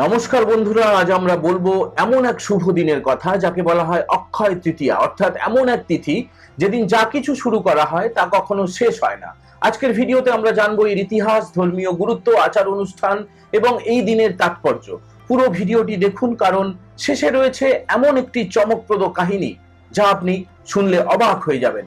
নমস্কার বন্ধুরা, আজ আমরা বলব এমন এক শুভ দিনের কথা, যাকে বলা হয় অক্ষয় তৃতীয়া। অর্থাৎ এমন এক তিথি, যেদিন যা কিছু শুরু করা হয় তা কখনো শেষ হয় না। আজকের ভিডিওতে আমরা জানব এর ইতিহাস, ধর্মীয় গুরুত্ব, আচার অনুষ্ঠান এবং এই দিনের তাৎপর্য। পুরো ভিডিওটি দেখুন, কারণ শেষে রয়েছে এমন একটি চমকপ্রদ কাহিনী, যা আপনি শুনলে অবাক হয়ে যাবেন।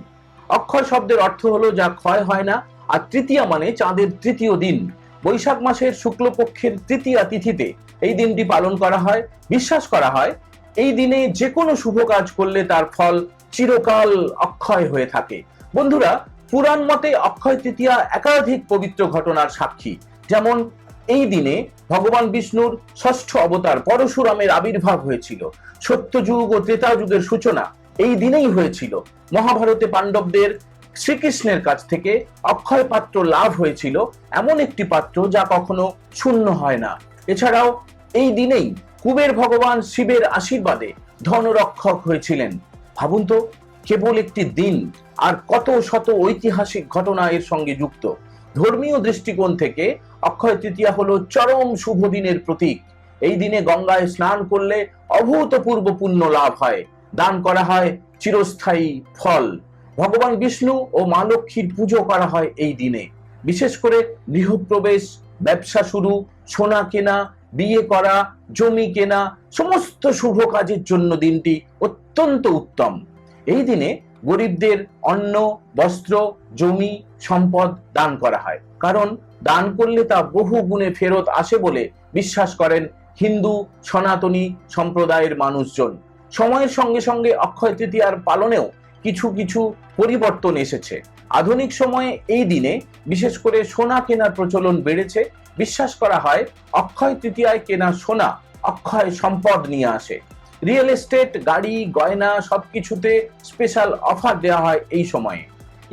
অক্ষয় শব্দের অর্থ হলো, যা ক্ষয় হয় না, আর তৃতীয়া মানে চাঁদের তৃতীয় দিন। বৈশাখ মাসের শুক্লপক্ষের তৃতীয়া তিথিতে এই দিনটি পালন করা হয়, বিশ্বাস করা হয়। এই দিনে যে কোনো শুভ কাজ করলে তার ফল চিরকাল অক্ষয় হয়ে থাকে। বন্ধুরা, পুরাণ মতে অক্ষয় তৃতীয়া একাধিক পবিত্র ঘটনার সাক্ষী। যেমন, এই দিনে ভগবান বিষ্ণুর ষষ্ঠ অবতার পরশুরামের আবির্ভাব হয়েছিল। সত্যযুগ ও ত্রেতা যুগের সূচনা এই দিনেই হয়েছিল। মহাভারতে পাণ্ডবদের শ্রীকৃষ্ণের কাছ থেকে অক্ষয় পাত্র লাভ হয়েছিল এমন একটি পাত্র যা কখনো শূন্য হয় না। এছাড়াও এই দিনেই কুবের ভগবান শিবের আশীর্বাদে ধনরক্ষক হয়েছিলেন। ভাবুন তো, কেবল একটি দিন আর কত শত ঐতিহাসিক ঘটনা এর সঙ্গে যুক্ত। ধর্মীয় দৃষ্টিকোণ থেকে অক্ষয় তৃতীয়া হলো চরম শুভ দিনের প্রতীক। এই দিনে গঙ্গায় স্নান করলে অভূতপূর্ব পুণ্য লাভ হয়। দান করা হয় চিরস্থায়ী ফল। ভগবান বিষ্ণু ও মা লক্ষ্মীর পুজো করা হয় এই দিনে। বিশেষ করে গৃহপ্রবেশ, ব্যবসা শুরু, সোনা কেনা, বিয়ে করা, জমি কেনা, সমস্ত শুভ কাজের জন্য দিনটি অত্যন্ত উত্তম। এই দিনে গরিবদের অন্ন, বস্ত্র, জমি, সম্পদ দান করা হয়। কারণ দান করলে তা বহু গুণে ফেরত আসে বলে বিশ্বাস করেন হিন্দু, সনাতনী সম্প্রদায়ের মানুষজন। সময়ের সঙ্গে সঙ্গে অক্ষয় তৃতীয়ার পালনেও কিছু কিছু পরিবর্তন এসেছে। আধুনিক সময়ে এই দিনে বিশেষ করে সোনা কেনার প্রচলন বেড়েছে। বিশ্বাস করা হয় অক্ষয় তৃতীয়ায় কেনা সোনা অক্ষয় সম্পদ নিয়ে আসে। রিয়েল এস্টেট, গাড়ি, গয়না সবকিছুতে স্পেশাল অফার দেওয়া হয় এই সময়ে।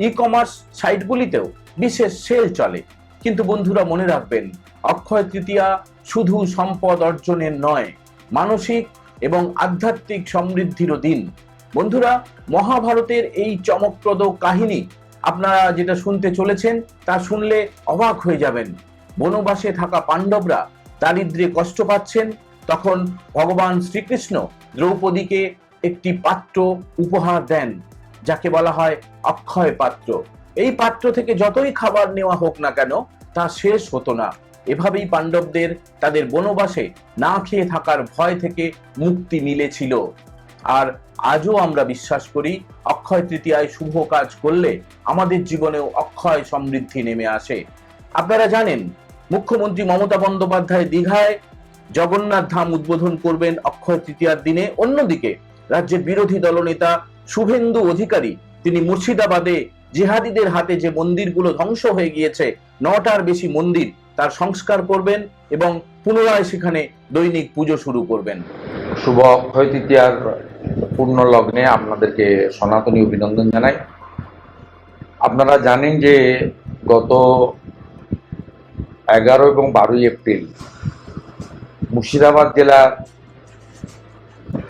ই কমার্স সাইটগুলিতেও বিশেষ সেল চলে। কিন্তু বন্ধুরা মনে রাখবেন, অক্ষয় তৃতীয়া শুধু সম্পদ অর্জনের নয়, মানসিক এবং আধ্যাত্মিক সমৃদ্ধিরও দিন। বন্ধুরা, মহাভারতের এই চমকপ্রদ কাহিনী আপনারা যেটা শুনতে চলেছেন, তা শুনলে অবাক হয়ে যাবেন। বনবাসে থাকা পাণ্ডবরা দারিদ্র্যে কষ্ট পাচ্ছেন, তখন ভগবান শ্রীকৃষ্ণ দ্রৌপদীকে একটি পাত্র উপহার দেন, যাকে বলা হয় অক্ষয় পাত্র। এই পাত্র থেকে যতই খাবার নেওয়া হোক না কেন, তা শেষ হতো না। এভাবেই পাণ্ডবদের তাদের বনবাসে না খেয়ে থাকার ভয় থেকে মুক্তি মিলেছিল। আর আজও আমরা বিশ্বাস করি অক্ষয় তৃতীয়ায় শুভ কাজ করলে আমাদের জীবনেও অক্ষয় সমৃদ্ধি নেমে আসে। আপনারা জানেন, মুখ্যমন্ত্রী মমতা বন্দ্যোপাধ্যায় দীঘায় জগন্নাথ ধাম উদ্বোধন করবেন অক্ষয় তৃতীয়ার দিনে। অন্যদিকে রাজ্যের বিরোধী দলনেতা শুভেন্দু অধিকারী, তিনি মুর্শিদাবাদে জিহাদিদের হাতে যে মন্দিরগুলো ধ্বংস হয়ে গিয়েছে, নটার বেশি মন্দির তার সংস্কার করবেন এবং পুনরায় সেখানে দৈনিক পুজো শুরু করবেন। শুভ অক্ষয় তৃতীয়ার পূর্ণ লগ্নে আপনাদেরকে সনাতনী অভিনন্দন জানাই। আপনারা জানেন যে গত এগারো এবং বারোই এপ্রিল মুর্শিদাবাদ জেলার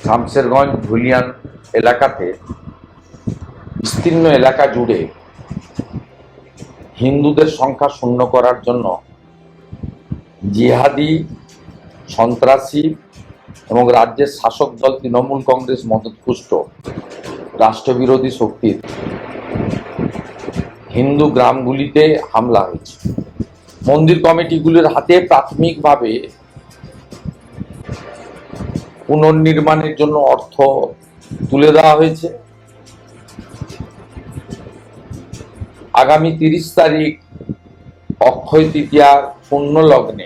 শামসেরগঞ্জ ধুলিয়ান এলাকাতে বিস্তীর্ণ এলাকা জুড়ে হিন্দুদের সংখ্যা শূন্য করার জন্য জিহাদি, সন্ত্রাসী এবং রাজ্যের শাসক দল তৃণমূল কংগ্রেস মদতপুষ্ট। রাষ্ট্রবিরোধী শক্তির হিন্দু গ্রামগুলিতে হামলা হয়েছে। মন্দির কমিটিগুলির হাতে প্রাথমিকভাবে পুনর্নির্মাণের জন্য অর্থ তুলে দেওয়া হয়েছে। আগামী তিরিশ তারিখ অক্ষয় তৃতীয়ার পূর্ণ লগ্নে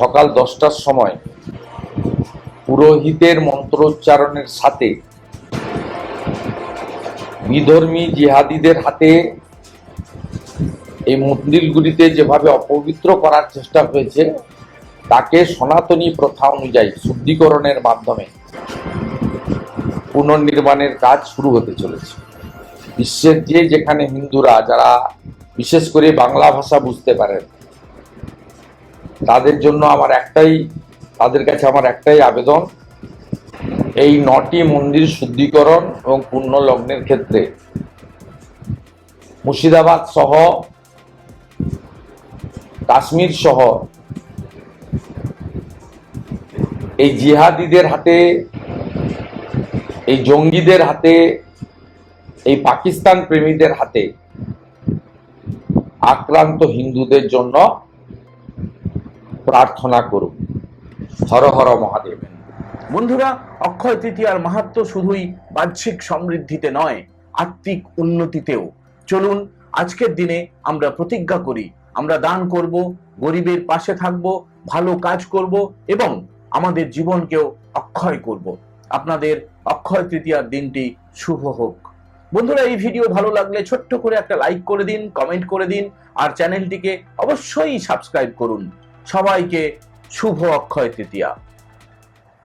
সকাল দশটার সময় পুরোহিতের মন্ত্রোচ্চারণের সাথে বিধর্মী জিহাদিদের হাতে এই মন্দিরগুলিতে যেভাবে অপবিত্র করার চেষ্টা হয়েছে, তাকে সনাতনী প্রথা অনুযায়ী শুদ্ধিকরণের মাধ্যমে পুনর্নির্মাণের কাজ শুরু হতে চলেছে। বিশ্বের যে যেখানে হিন্দুরা, যারা বিশেষ করে বাংলা ভাষা বুঝতে পারেন, তাদের জন্য আমার একটাই তাদের কাছে আমার একটাই আবেদন, এই নটি মন্দির শুদ্ধিকরণ এবং পূর্ণ লগ্নের ক্ষেত্রে। মুর্শিদাবাদ সহ, কাশ্মীর সহ, এই জিহাদিদের হাতে, এই জঙ্গিদের হাতে, এই পাকিস্তান প্রেমীদের হাতে আক্রান্ত হিন্দুদের জন্য প্রার্থনা করুন। হর হর মহাদেব। বন্ধুরা, অক্ষয় তৃতীয়ার মাহাত্ম শুধুই বাহ্যিক সমৃদ্ধিতে নয়, আত্মিক উন্নতিতেও। চলুন, আজকের দিনে আমরা প্রতিজ্ঞা করি, আমরা দান করব, গরিবের পাশে থাকব, ভালো কাজ করব এবং আমাদের জীবনকেও অক্ষয় করব। আপনাদের অক্ষয় তৃতীয়ার দিনটি শুভ হোক। বন্ধুরা, এই ভিডিও ভালো লাগলে ছোট্ট করে একটা লাইক করে দিন, কমেন্ট করে দিন, আর চ্যানেলটিকে অবশ্যই সাবস্ক্রাইব করুন। সবাইকে শুভ অক্ষয় তৃতীয়া।